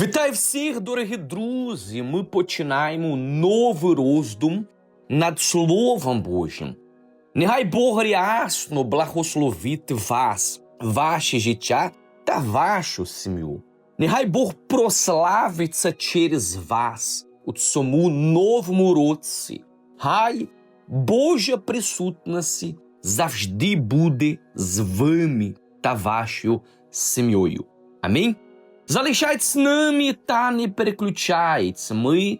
Вітаю всіх, дорогі друзі! Ми починаємо новий роздум над Словом Божим. Нехай Бог рясно благословить вас, ваше життя та вашу сім'ю. Нехай Бог прославиться через вас у цьому новому році. Хай Божа присутність завжди буде з вами та вашою сім'єю. Амінь. Залишайтесь з нами та не переключайтесь. Ми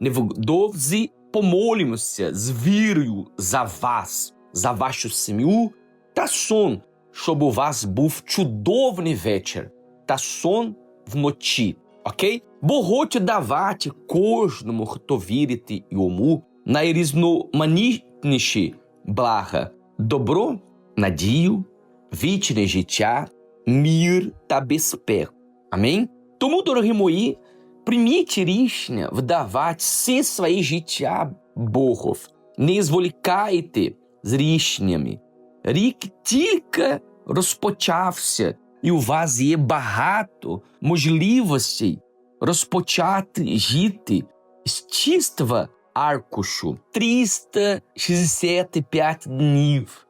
невдовзі помолимося з вірою за вас, за вашу сім'ю та сон, щоб у вас був чудовний вечір та сон вночі. Окей? Бог хоче давати кожному, хто вірить йому, найрізноманітніші блага, добро, надію, вічне життя, мір та безпеку. Амінь? Тому, дорогі мої, прийміть рішення вдавати все своє життя Богу. Не зволікайте з рішеннями. Рік тільки розпочався, і у вас є багато можливостей розпочати жити з чистого аркушу. 365 днів.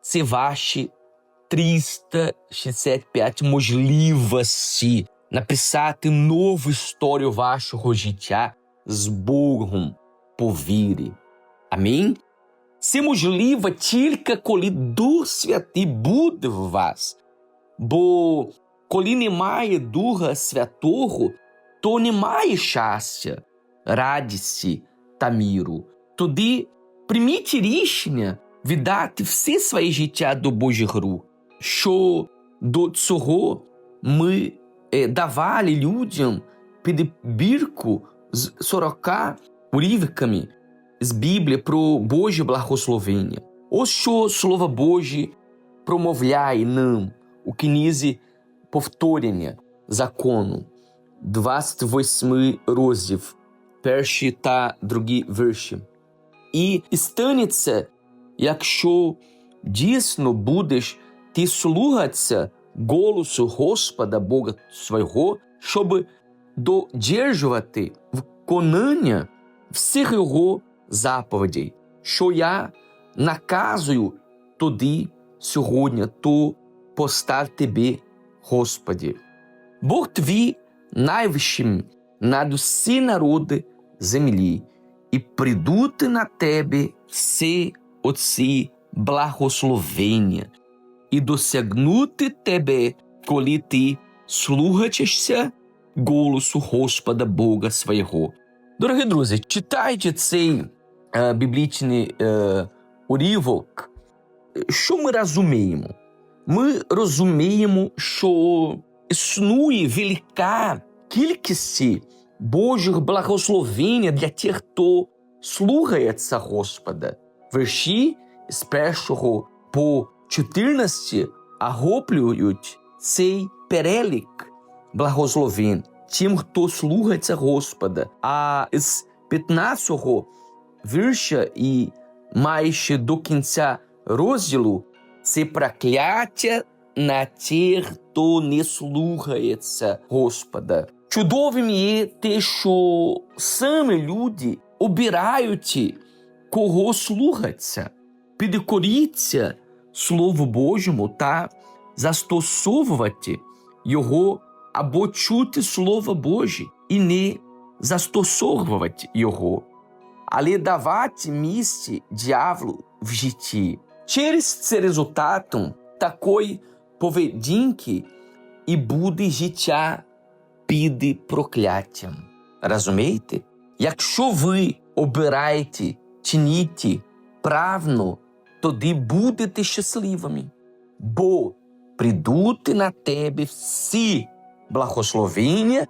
Це ваші 365 можливостей написати нову історію вашого життя з Богом по вірі. Амінь. Це можливо тільки коли Дух Святий буде в вас. Бо коли немає Духа Святого, то немає щастя, радості та міру. Тоді прийміть рішення віддати все своє життя до Божих рук що до цього ми е, давали людям підбірку з 40 урівками з Біблії про Боже благословення. Ось що Слово Боже промовляє нам у книзі повторення закону, 28 розділ, перші та другі вірші. І станеться, якщо дійсно будеш ти слухатися голосу Господа Бога свого, щоб додержувати виконання всіх його заповідей, що я наказую тоді сьогодні, то постав тобі, Господі. Бог твій найвищим над усі народи землі, і придуть на тебе всі оці благословення, і досягнути тебе, коли ти слухаєшся голосу Господа Бога свого. Дорогі друзі, читаючи цей е, біблічний е, урівок, що ми розуміємо? Ми розуміємо, що існує велика кількість Божих благословень для тих, хто слухається Господа. Вірші з першого по 14 охоплюють цей перелік благословень тим, хто слухається Господа. А з 15-го вірша і майже до кінця розділу це прокляття на тих, хто не слухається Господа. Чудовим є те, що саме люди обирають, кого слухаться, підкоріться Слову Божому та застосовувати його або чути Слово Боже і не застосовувати його. але давати місці дьяволу в житті. Через це результатом такої поведінки і буде життя під прокляттям. Розумієте? Якщо ви обираєте чинити правно, тоді будете щасливими, бо прийдуть на тебе всі благословення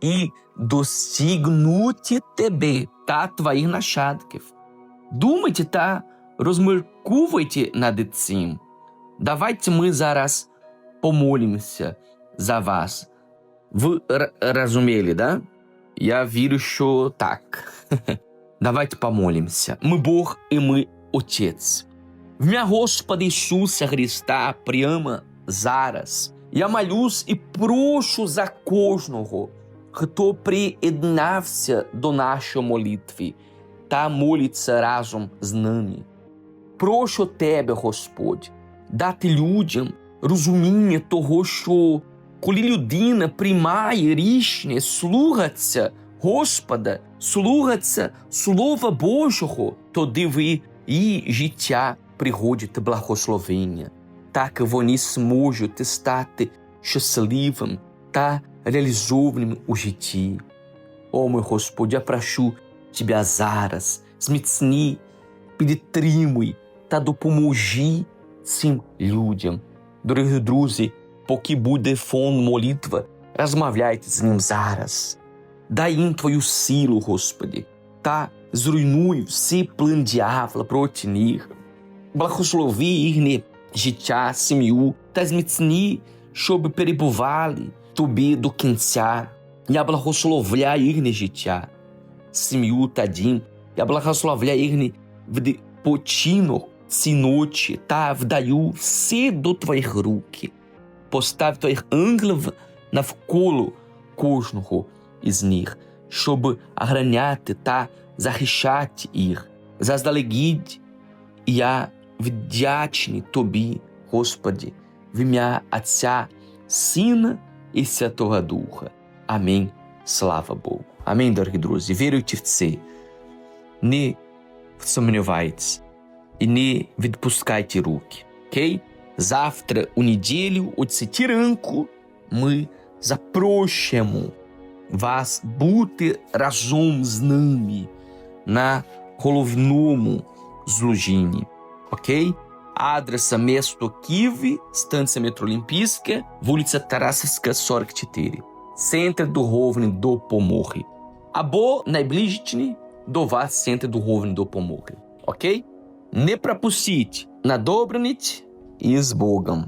і достигнуть тебе та твоїх нащадків. Думайте та розмірковуйте над цим. Давайте ми зараз помолимося за вас. Ви розуміли, да? Я вірю, що так. Давайте помолимося. Ми Бог і ми Отець. В ім'я Господа Ісуса Христа прямо зараз. Я молюсь і прошу за кожного, хто приєднався до нашої молитви та молиться разом з нами. Прошу Тебе, Господь, дати людям розуміння того, що коли людина приймає рішення слухатися Господа, слухатися Слова Божого, тоді ви її життя приходять благословення. Так вони зможуть стати щасливим та реалізованим у житті. О, мой Господь, я прошу Тебе зараз, зміцні, підтримуй та допоможи цим людям. Дорогі друзі, поки буде фон молитва, розмовляйте з ним зараз. Дай їм Твою силу, Господи, та зруйнуй всі план дьявола проти них. Благослови їхнє життя, сім'ю та зміцні, щоб перебували Тобі до кінця. Я благословляю їхнє життя, сім'ю та дім. Я благословляю їхній відпочинок ці ночі та вдаю все до Твоїх рук. Постав Твоїх ангелів навколо кожного із них, щоб охороняти та захищати їх. Заздалегідь я вдячний Тобі, Господи, в ім'я Отця, Сина і Святого Духа. Амінь. Слава Богу. Амінь, дорогі друзі. Віруйте в це. Не сумнівайтесь і не відпускайте руки. Окей? Завтра у неділю о цій ранку ми запрошуємо вас бути разом з нами на головному служінні. Окей? Адреса місто Київ, станція метро Олімпійська, вулиця Тарасівська, 44. Центр духовної допомоги. Або найближчий до вас центр духовної допомоги. Окей? Не пропустіть на добраніч і з Богом.